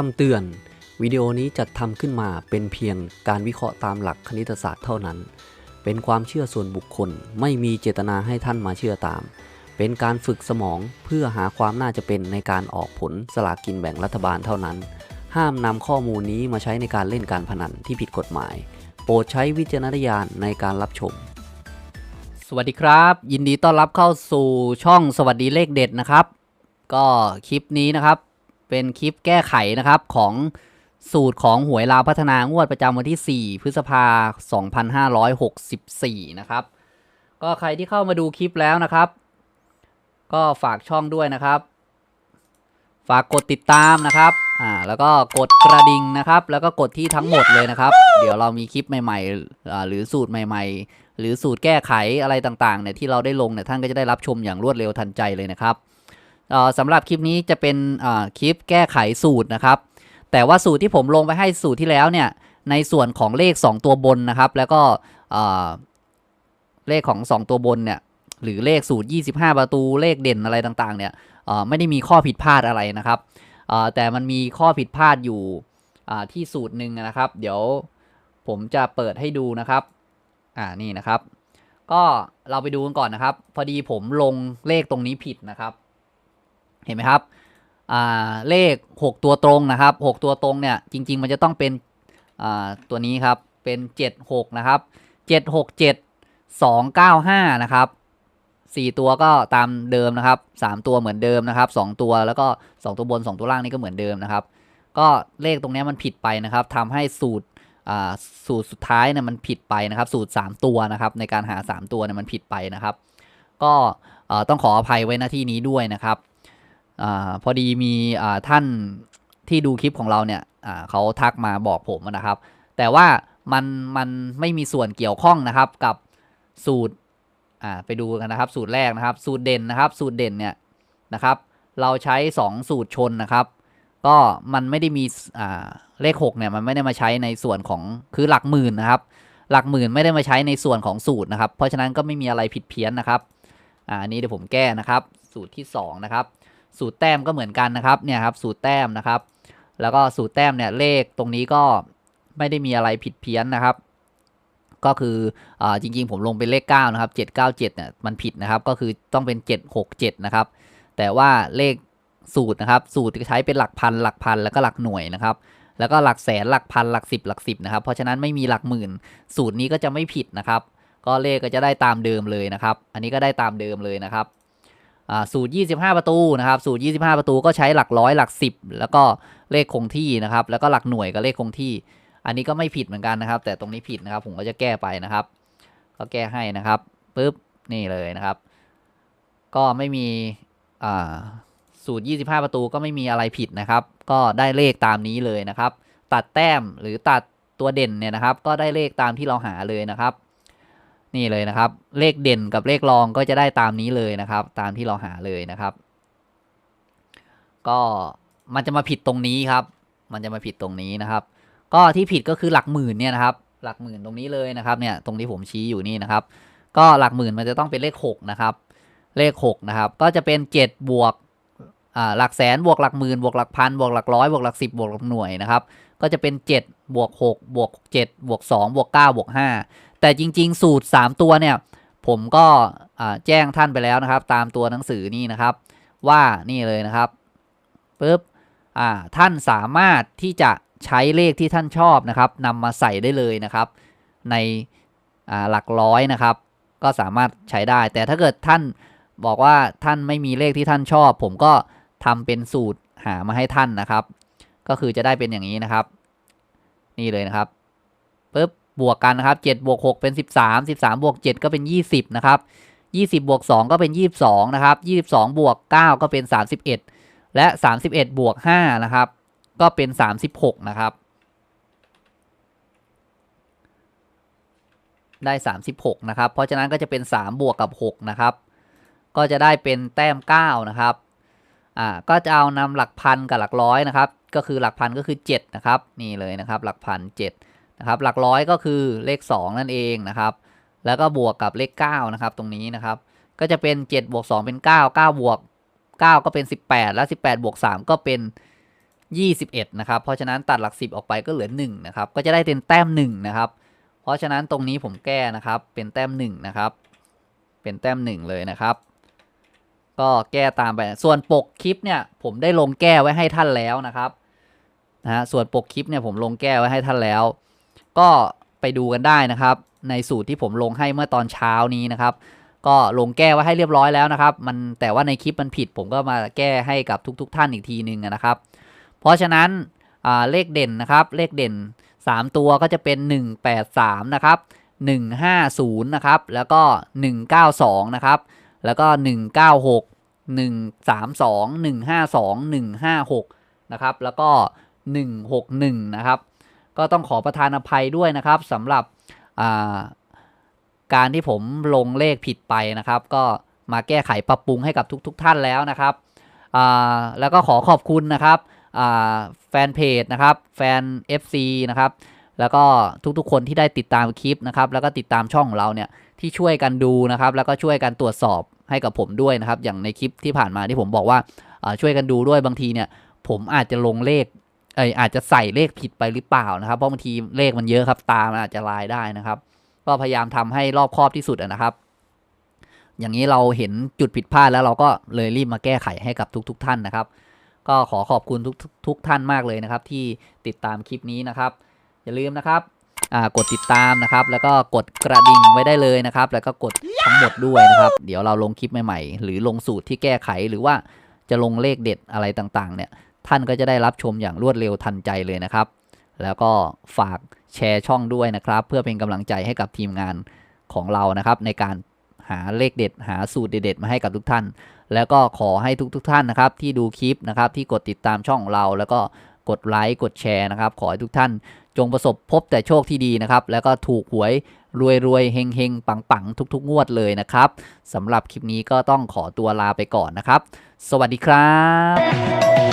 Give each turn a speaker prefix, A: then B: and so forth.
A: คำเตือน วิดีโอนี้จัดทำขึ้นมาเป็นเพียงการวิเคราะห์ตามหลักคณิตศาสตร์เท่านั้น เป็นความเชื่อส่วนบุคคล ไม่มีเจตนาให้ท่านมาเชื่อตาม เป็นการฝึกสมองเพื่อหาความน่าจะเป็นในการออกผลสลากกินแบ่งรัฐบาลเท่านั้น ห้ามนำข้อมูลนี้มาใช้ในการเล่นการพนันที่ผิดกฎหมาย โปรดใช้วิจารณญาณในการรับชม สวัสดีครับ ยินดีต้อนรับเข้าสู่ช่องสวัสดีเลขเด็ดนะครับ ก็คลิปนี้นะครับ เป็นคลิปแก้ไขนะครับของสูตรของหวยลาวพัฒนางวดประจำวันที่ 4 พฤษภาคม2564 นะครับ ก็ใครที่เข้ามาดูคลิปแล้วนะครับ ก็ฝากช่องด้วยนะครับ ฝากกดติดตามนะครับ อ่า แล้วก็กดกระดิ่งนะครับ แล้วก็กดที่ทั้งหมดเลยนะครับ เดี๋ยวเรามีคลิปใหม่ๆอ่าหรือสูตรใหม่ๆ หรือสูตรแก้ไขอะไรต่างๆเนี่ยที่เราได้ลงเนี่ยท่านก็จะได้รับชมอย่างรวดเร็วทันใจเลยนะครับ สำหรับคลิปนี้จะเป็นคลิปแก้ไขสูตรนะครับ แต่ว่าสูตรที่ผมลงไปให้สูตรที่แล้วเนี่ยในส่วนของเลข 2 ตัวบนนะครับ แล้วก็เลขของ 2 ตัวบนเนี่ยหรือเลขสูตร 25 ประตูเลขเด่นอะไรต่างๆเนี่ยไม่ได้มีข้อผิดพลาดอะไรนะครับแต่มันมีข้อผิดพลาดอยู่ที่สูตรหนึ่งนะครับ เดี๋ยวผมจะเปิดให้ดูนะครับอ่านี่นะครับ ก็เราไปดูกันก่อนนะครับ พอดีผมลงเลขตรงนี้ผิดนะครับ เห็นไหมครับเลข 6 ตัวตรงนะครับ 6 ตัวตรงเนี่ยจริง ๆ มันจะต้องเป็นตัวนี้ครับเป็น 76 นะครับ 767 295 นะครับ 4 ตัวก็ตามเดิมนะครับ 3 ตัวเหมือนเดิมนะครับ 2 ตัวแล้วก็ 2 ตัวบน 2 ตัวล่างนี่ก็เหมือนเดิมนะครับ ก็เลขตรงนี้มันผิดไปนะครับทำให้สูตรสูตรสุดท้ายเนี่ยมันผิดไปนะครับ สูตร 3 ตัวนะครับในการหา 3 ตัวเนี่ยมันผิดไปนะครับ ก็ต้องขออภัยไว้หน้าที่นี้ด้วยนะครับ อพอดีมีท่านที่ดูคลิปของเราเนี่ยเขาทักมาบอกผมนะครับ แต่ว่ามันมันไม่มีส่วนเกี่ยวข้องนะครับกับสูตรไปดูกันนะครับ สูตรแรกนะครับ สูตรเด่นนะครับ สูตรเด่นเนี่ยนะครับ เราใช้ 2 สูตรชนนะครับ ก็มันไม่ได้มีเลข6เนี่ยมันไม่ได้มาใช้ในส่วนของคือหลักหมื่นนะครับ หลักหมื่นไม่ได้มาใช้ในส่วนของสูตรนะครับ เพราะฉะนั้นก็ไม่มีอะไรผิดเพี้ยนนะครับอันนี้เดี๋ยวผมแก้นะครับ สูตรที่สองนะครับ สูตรแต้มก็เหมือนกันนะครับเนี่ยครับสูตรแต้มนะครับ แล้วก็สูตรแต้มเนี่ยเลขตรงนี้ก็ไม่ได้มีอะไรผิดเพี้ยนนะครับ ก็คืออจริงๆผมลงเป็นเลข9นะครับ797เนี่ยมันผิดนะครับก็คือต้องเป็น 767นะครับแต่ว่าเลขสูตรนะครับสูตรจะใช้เป็นหลักพันหลักพันแล้วก็หลักหน่วยนะครับแล้วก็หลักแสนหลักพันหลักสิบหลักสิบนะครับเพราะฉะนั้นไม่มีหลักหมื่น สูตรนี้ก็จะไม่ผิดนะครับ ก็เลขก็จะได้ตามเดิมเลยนะครับ อันนี้ก็ได้ตามเดิมเลยนะครับ สูตร 25 ประตูนะครับสูตร 25 ประตูก็ใช้หลักร้อยหลัก 10 แล้วก็เลขคงที่นะครับ แล้วก็หลักหน่วยกับเลขคงที่ อันนี้ก็ไม่ผิดเหมือนกันนะครับ แต่ตรงนี้ผิดนะครับผมก็จะแก้ไปนะครับ ก็แก้ให้นะครับปุ๊บนี่เลยนะครับ ก็ไม่มีอ่าสูตร 25 ประตูก็ไม่มีอะไรผิดนะครับ ก็ได้เลขตามนี้เลยนะครับ ตัดแต้มหรือตัดตัวเด่นเนี่ยนะครับ ก็ได้เลขตามที่เราหาเลยนะครับ นี่เลยนะครับ เลขเด่นกับเลขรองก็จะได้ตามนี้เลยนะครับ ตามที่เราหาเลยนะครับ ก็มันจะมาผิดตรงนี้ครับ มันจะมาผิดตรงนี้นะครับ ก็ที่ผิดก็คือหลักหมื่นเนี่ยนะครับ หลักหมื่นตรงนี้เลยนะครับ เนี่ยตรงที่ผมชี้อยู่นี่นะครับ ก็หลักหมื่นมันจะต้องเป็นเลข6นะครับ เลข6นะครับ ก็จะเป็น 7 บวกอ่าหลักแสนบวกหลักหมื่นบวกหลักพันบวกหลักร้อยบวกหลักสิบบวกหลักหน่วยนะครับ ก็จะเป็น 7 บวก 6 บวก 7 บวก 2 บวก 9 บวก 5 แต่จริง ๆ สูตร 3 ตัวเนี่ย ผมก็แจ้งท่านไปแล้วนะครับ ตามตัวหนังสือนี่นะครับ ว่านี่เลยนะครับปุ๊บท่านสามารถที่จะใช้เลขที่ท่านชอบนะครับนำมาใส่ได้เลยนะครับ ในหลักร้อยนะครับ ก็สามารถใช้ได้ แต่ถ้าเกิดท่านบอกว่าท่านไม่มีเลขที่ท่านชอบ ผมก็ทำเป็นสูตรหามาให้ท่านนะครับ ก็คือจะได้เป็นอย่างนี้นะครับ นี่เลยนะครับปุ๊บ บวกกันนะครับ7บวก6เป็น 13 13บวก7ก็เป็น 20นะครับ20บวก2ก็เป็น 22นะครับ22บวก9ก็เป็น 31 และ 31บวก5นะครับก็เป็น 36นะครับได้ 36นะครับเพราะฉะนั้นก็จะเป็น 3 บวกกับ 6 นะครับ ก็จะได้เป็นแต้ม 9 นะครับอ่าก็จะเอานำหลักพันกับหลักร้อยนะครับ ก็คือหลักพันก็คือ 7 นะครับ นี่เลยนะครับ หลักพัน 7 นะครับหลักร้อยก็คือเลข 2 นั่นเองนะครับ แล้วก็บวกกับเลข9นะครับตรงนี้นะครับ ก็จะเป็น7บวก2เป็น 9 9บวก9 ก็เป็น 18 แล้ว 18บวก3ก็เป็น 21 นะครับ เพราะฉะนั้นตัดหลัก 10 ออกไปก็เหลือ1นะครับ ก็จะได้เป็นแต้ม1นะครับ เพราะฉะนั้นตรงนี้ผมแก้นะครับ เป็นแต้ม1นะครับ เป็นแต้ม1เลยนะครับ ก็แก้ตามไป ส่วนปกคลิปเนี่ยผมได้ลงแก้ไว้ให้ท่านแล้วนะครับนะฮะส่วนปกคลิปเนี่ยผมลงแก้ไว้ให้ท่านแล้ว ก็ไปดูกันได้นะครับ ในสูตรที่ผมลงให้เมื่อตอนเช้านี้นะครับ ก็ลงแก้ไว้ให้เรียบร้อยแล้วนะครับ มันแต่ว่าในคลิปมันผิด ผมก็มาแก้ให้กับทุกๆท่านอีกทีหนึ่งนะครับ เพราะฉะนั้นเลขเด่นนะครับ เลขเด่น 3 ตัวก็จะเป็น 183 นะครับ 150 นะครับ แล้วก็ 192 นะครับ แล้วก็ 196 132 152 156 นะครับ แล้วก็ 161 นะครับ ก็ต้องขอประทานอภัยด้วยนะครับสำหรับาการที่ผมลงเลขผิดไปนะครับ ก็มาแก้ไขปรับปรุงให้กับทุกๆทท่านแล้วนะครับแล้วก็ขอขอบคุณนะครับแฟนเพจนะครับแฟน FC นะครับแล้วก็ทุกๆคนที่ได้ติดตามคลิปนะครับ แล้วก็ติดตามช่องของเราเนี่ยที่ช่วยกันดูนะครับ แล้วก็ช่วยกันตรวจสอบให้กับผมด้วยนะครับ อย่างในคลิปที่ผ่านมาที่ผมบอกว่าช่วยกันดูด้วยบางทีเนี่ยผมอาจจะลงเลข เอยอาจจะใส่เลขผิดไปหรือเปล่านะครับ เพราะบางทีเลขมันเยอะครับ ตามันอาจจะลายได้นะครับ ก็พยายามทำให้รอบครอบที่สุดนะครับ อย่างนี้เราเห็นจุดผิดพลาดแล้วเราก็เลยรีบมาแก้ไขให้กับทุก ๆทท่านนะครับ ก็ขอขอบคุณทุกทุกท่านมากเลยนะครับ ที่ติดตามคลิปนี้นะครับ อย่าลืมนะครับกดติดตามนะครับ แล้วก็กดกระดิ่งไว้ได้เลยนะครับ แล้วก็กดทั้งหมดด้วยนะครับ เดี๋ยวเราลงคลิปใหม่ๆ หรือลงสูตรที่แก้ไขหรือว่าจะลงเลขเด็ดอะไรต่างๆ เนี่ย ท่านก็จะได้รับชมอย่างรวดเร็วทันใจเลยนะครับ แล้วก็ฝากแชร์ช่องด้วยนะครับ เพื่อเป็นกำลังใจให้กับทีมงานของเรานะครับ ในการหาเลขเด็ด หาสูตรเด็ดๆมาให้กับทุกท่าน แล้วก็ขอให้ทุกๆทท่านนะครับที่ดูคลิปนะครับที่กดติดตามช่องของเรา แล้วก็กดไลค์กดแชร์นะครับ ขอให้ทุกท่านจงประสบพบแต่โชคที่ดีนะครับ แล้วก็ถูกหวยรวยรวยๆเฮงเฮงปังปังทุก ๆ งวดเลยนะครับสำหรับคลิปนี้ก็ต้องขอตัวลาไปก่อนนะครับ สวัสดีครับ